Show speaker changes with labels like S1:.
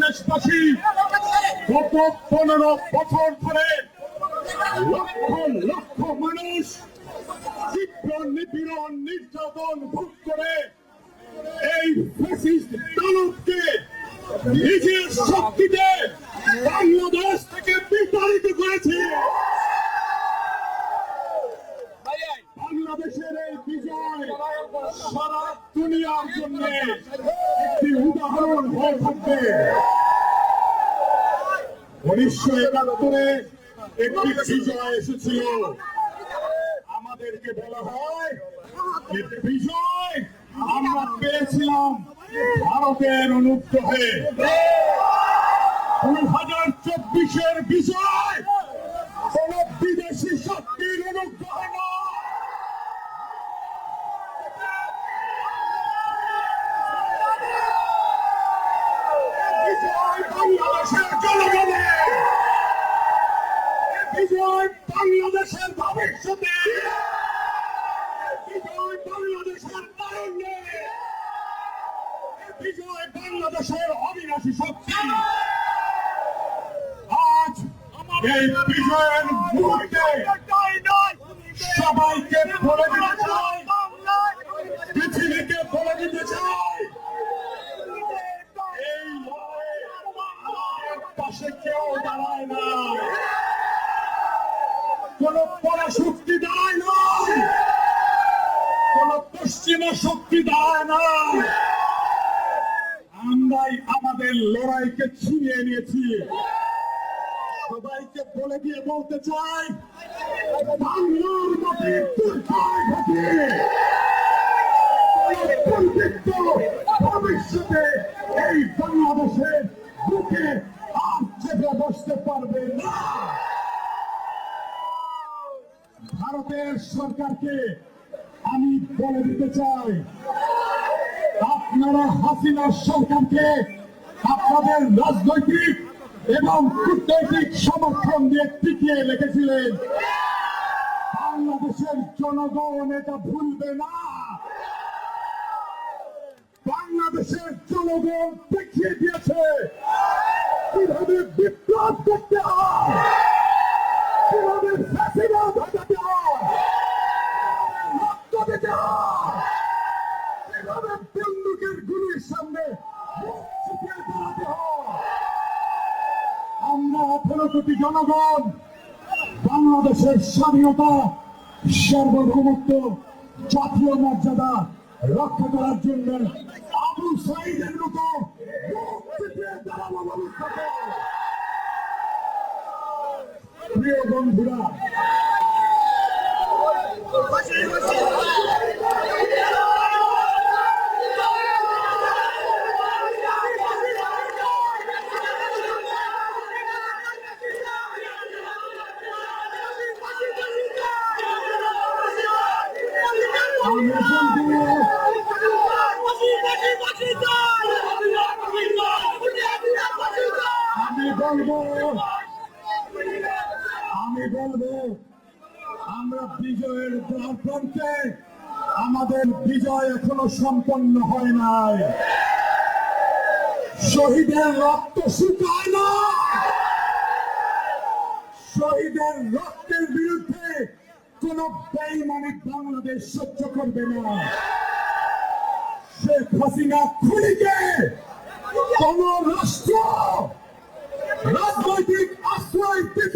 S1: দেশবাসী গত পনেরো বছর ধরে লক্ষ লক্ষ মানুষ তীব্র নিপীড়ন, নির্যাতন ভোগ করে এই ফ্যাসিস্ট নিজের শক্তিতে বাংলাদেশ থেকে বিতাড়িত করেছে। বাংলাদেশের এই বিজয় সারা দুনিয়ার জন্য একটি উদাহরণ হয়ে থাকবে। উনিশশো একাত্তরে একটি বিজয় এসেছিল। আমাদেরকে বলা হয় বিজয় আমরা পেয়েছিলাম ভারতের অনুগ্রহে। দুই হাজার চব্বিশের বিজয় কোন বিদেশি শক্তির অনুগ্রহ নয় বিজয় বাংলাদেশের জনগণের বিজয় বাংলাদেশের ভবিষ্যতে বিজয় বাংলাদেশের তারুণ্যে বিজয় বাংলাদেশের অবিনাশী শক্তি আজ এই বিজয়ের মুহূর্তে সবাইকে বলে দিতে চাই পৃথিবীকে বলে দিতে চাই এই লড়াইয়ে আমাদের পাশে দাঁড়ায় কোন পরাশক্তি দাঁড়ায় না। কোন পশ্চিমা শক্তি দাঁড়ায় না। আমরাই আমাদের লড়াইকে ছিনিয়ে নিয়েছি। সবাইকে বলে দিয়ে বলতে চাই, বাংলার মাটির দুর্গায় দুর্বৃত্ত ভবিষ্যতে এই বাংলাদেশের বুকে ভারতের সরকারকে আমি বলে দিতে চাই, আপনারা হাসিনা সরকারকে আপনাদের রাজনৈতিক এবং কূটনৈতিক সমর্থন দিয়ে টিকিয়ে রেখেছিলেন। বাংলাদেশের জনগণ এটা ভুলবে না। বাংলাদেশের জনগণ দেখিয়ে দিয়েছে। কীভাবে বিপ্লব হয়? কীভাবে হয়? রক্ত কীভাবে বন্দুকের গুলির সামনে আমরা আঠারো কোটি জনগণ, বাংলাদেশের স্বাধীনতা, সার্বভৌমত্ব, জাতীয় মর্যাদা রক্ষা করার জন্য আবু সাইদের মতো চুপিয়ে দাঁড়াবো ভবিষ্যতে প্রিয় বন্ধুরা আমি বলব আমি বলব, আমি বলব, আমরা বিজয়ের দ্বার প্রান্তে আমাদের বিজয় এখনও সম্পন্ন হয় নাই। শহীদের রক্ত শুকায় না। শহীদের রক্তের বিরুদ্ধে কোন বেইমানি বাংলাদেশ সহ্য করবে না। শেখ হাসিনা খুলিকে কোন রাষ্ট্র Not my dick, I swear to